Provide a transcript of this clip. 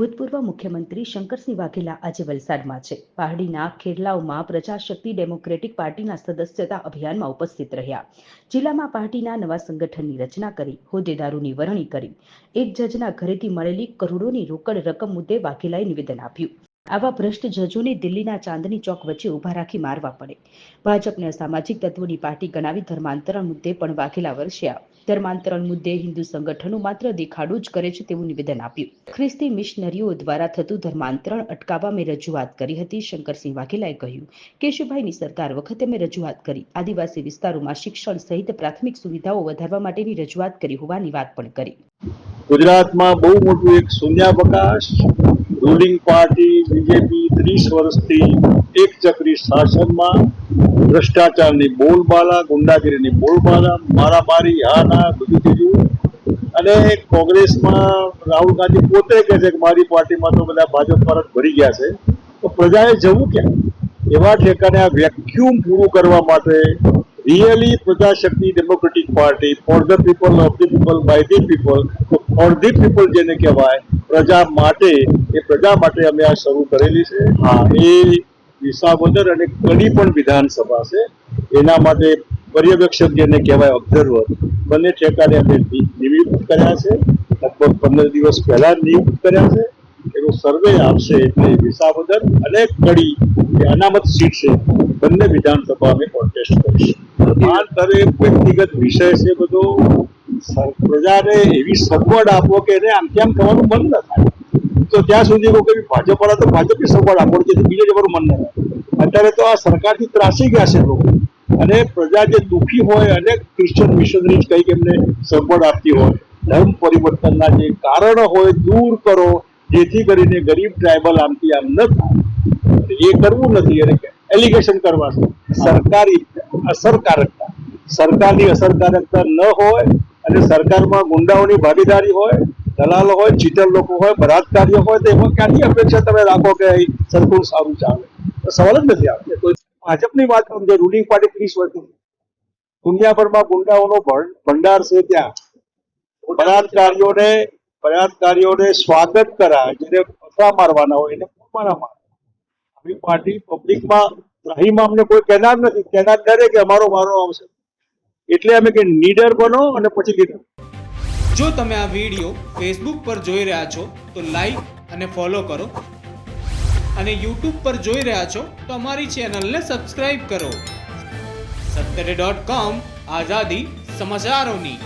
ભૂતપૂર્વ મુખ્યમંત્રી શંકરસિંહ વાઘેલા આજે વલસાડમાં છે. પહાડીના ખેરલાઓમાં પ્રજાશક્તિ ડેમોક્રેટિક પાર્ટીના સદસ્યતા અભિયાનમાં ઉપસ્થિત રહ્યા. જિલ્લામાં પાર્ટીના નવા સંગઠનની રચના કરી, હોદ્દેદારોની વરણી કરી. એક જજના ઘરેથી મળેલી કરોડોની રોકડ રકમ મુદ્દે વાઘેલાએ નિવેદન આપ્યું. આવા ભ્રષ્ટ જજોને દિલ્હીના ચાંદની ચોક વચ્ચે ઊભા રાખી મારવા પડે. ભાજપને અસામાજિક તત્વોની પાર્ટી ગણાવી ધર્માંતરણ મુદ્દે પણ વાઘેલા વર્ષ્યા ધર્માંતરણ મુદ્દે હિન્દુ સંગઠનો માત્ર દેખાડો જ કરે છે તેવું નિવેદન આપ્યું. ખ્રિસ્તી મિશનરીઓ દ્વારા થતું ધર્માંતરણ અટકાવવા મેં રજૂઆત કરી હતી, શંકરસિંહ વાઘેલાએ કહ્યું. કેશુભાઈની સરકાર વખતે મેં રજૂઆત કરી. આદિવાસી વિસ્તારોમાં શિક્ષણ સહિત પ્રાથમિક સુવિધાઓ વધારવા માટેની રજૂઆત કરી હોવાની વાત પણ કરી. ગુજરાતમાં બહુ મોટું એક શૂન્યાવકાશ રૂલિંગ પાર્ટી બીજેપી ત્રીસ વર્ષથી એક ચક્રી શાસનમાં. ભ્રષ્ટાચારની બોલબાલા, ગુંડાગીરીની બોલબાલા, મારામારી, હા, ના, બધું કીધું અને કોંગ્રેસમાં રાહુલ ગાંધી પોતે કહે છે કે મારી પાર્ટીમાં તો બધા ભાજપ પર ભરી ગયા છે. તો પ્રજાએ જવું ક્યાં? એવા ઠેકાને આ વેક્યુમ પૂરું કરવા માટે really Prajashakti democratic party for the people of the people by the people for the people જેને કહેવાય પ્રજા માટે એ પ્રજા માટે અમે આ શરૂ કરેલી છે. હા. એ વિસાવદર અને કડી પણ વિધાનસભા છે. એના માટે પર્યવેક્ષક જેને કહેવાય ઓબ્ઝર્વર બંને ઠેકાને અમે નિયુક્ત કર્યા છે. લગભગ પંદર દિવસ પહેલા નિયુક્ત કર્યા છે. એનો સર્વે આપશે એટલે વિસાવદર અને કડી એ અનામત સીટ છે. બંને વિધાનસભા અમે કોન્ટેસ્ટ કરીશું. આ દરેક વ્યક્તિગત વિષય છે બધો. પ્રજાને એવી સગવડ આપો કે એને આમ તેમ થવાનું મન ન થાય. તો ત્યાં સુધી કઈ ભાજપ વાળા તો ભાજપની સગવડ આપો જેથી બીજે જવાનું મન ન થાય. અત્યારે તો આ સરકારથી ત્રાસી ગયા છે લોકો. અને પ્રજા જે દુઃખી હોય અને ક્રિશ્ચન મિશનરી કંઈક એમને સગવડ આપતી હોય, ધર્મ પરિવર્તનના જે કારણો હોય દૂર કરો, જેથી કરીને ગરીબ ટ્રાઇબલ આમથી આમ ન થાય. એ કરવું નથી એને એલિગેશન કરવાનું સરકારી અસરકારકતા. સરકારની અસરકારકતા ન હોય અને સરકારમાં ગુંડાઓની ભાગીદારી હોય, દલાલો હોય, ચીટર લોકો હોય, બળાત્કારીઓ હોય, તો એમાં ક્યાંથી અપેક્ષા તમે રાખો કે સરખું સારું ચાલે? સવાલ જ નથી આવતો. કોઈ ભાજપની વાત સમજો રૂલિંગ પાર્ટી ત્રીસ વર્ષની દુનિયાભરમાં ગુંડાઓનો ભંડાર છે ત્યાં. બળાત્કારીઓને બળાત્કારીઓને સ્વાગત કરાય, જેને પથરા મારવાના હોય, એને મારા મારે. આપણી પાર્ટી પબ્લિકમાં ત્રાહીમાં અમને કોઈ કહેનાર નથી. કહેનાર ડરે કે અમારો મારો આવશે. એટલે અમે કે નીડર બનો અને પછી લીડર જો તમે આ વીડિયો ફેસબુક પર જોઈ રહ્યા છો, તો લાઈક અને ફોલો કરો. અને યુટ્યુબ પર જોઈ રહ્યા છો, તો અમારી ચેનલને સબસ્ક્રાઇબ કરો. સત્તરે ડોટ કોમ આઝાદી સમાચારોની.